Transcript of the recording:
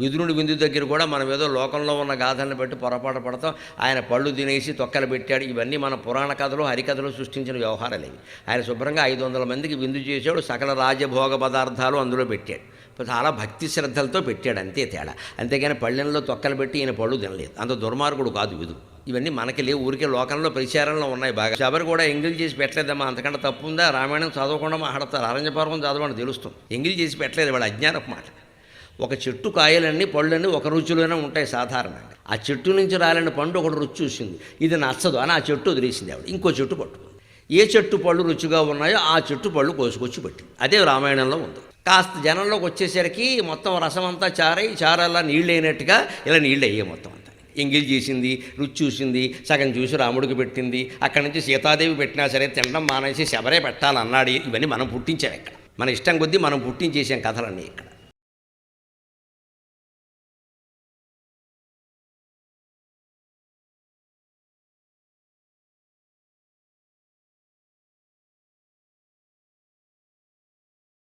విదురుడి విందు దగ్గర కూడా మనం ఏదో లోకంలో ఉన్న గాథలను బట్టి పొరపాటు పడతాం. ఆయన పళ్ళు తినేసి తొక్కలు పెట్టాడు. ఇవన్నీ మన పురాణ కథలు హరికథలు సృష్టించిన వ్యవహారాలు ఇవి. ఆయన శుభ్రంగా ఐదు వందల మందికి విందు చేశాడు. సకల రాజభోగ పదార్థాలు అందులో పెట్టాడు. చాలా భక్తి శ్రద్ధలతో పెట్టాడు. అంతే తేడా. అంతేగాని పళ్ళెంలో తొక్కలు పెట్టి ఈయన పళ్ళు తినలేదు. అంత దుర్మార్గుడు కాదు విధు ఇవన్నీ మనకి లేవు. ఊరికే లోకంలో ప్రచారంలో ఉన్నాయి బాగా. శబరి కూడా ఎంగిల్ చేసి పెట్టలేదమ్మా. అంతకంటే తప్పు ఉందా? రామాయణం చదవకుండా మాట్లాడతారు. అరణ్యపర్వం చదవడం తెలుస్తుంది. ఎంగిల్ చేసి పెట్టలేదు. వాడు అజ్ఞానపు మాట ఒక చెట్టు కాయలన్నీ పళ్ళన్నీ ఒక రుచిలోనే ఉంటాయి సాధారణంగా. ఆ చెట్టు నుంచి రాలని పండు ఒకటి రుచి చూసింది. ఇది నచ్చదు అని ఆ చెట్టు వదిలేసింది ఆవిడ. ఇంకో చెట్టు పట్టుకుంది. ఏ చెట్టు పళ్ళు రుచిగా ఉన్నాయో ఆ చెట్టు పళ్ళు కోసుకొచ్చి పెట్టింది. అదే రామాయణంలో ఉంది. కాస్త జనంలోకి వచ్చేసరికి మొత్తం రసం అంతా చారై చారల్లా నీళ్ళు అయినట్టుగా ఇలా నీళ్ళు అయ్యాయి మొత్తం అంతా. ఎంగిల్ చేసింది రుచి చూసింది సగం చూసి రాముడికి పెట్టింది. అక్కడి నుంచి సీతాదేవి పెట్టినా సరే తినడం మానేసి శబరే పెట్టాలన్నాడు. ఇవన్నీ మనం పుట్టించాం ఇక్కడ. మన ఇష్టం కొద్దీ మనం పుట్టించేసాం కథలన్నీ ఇక్కడ.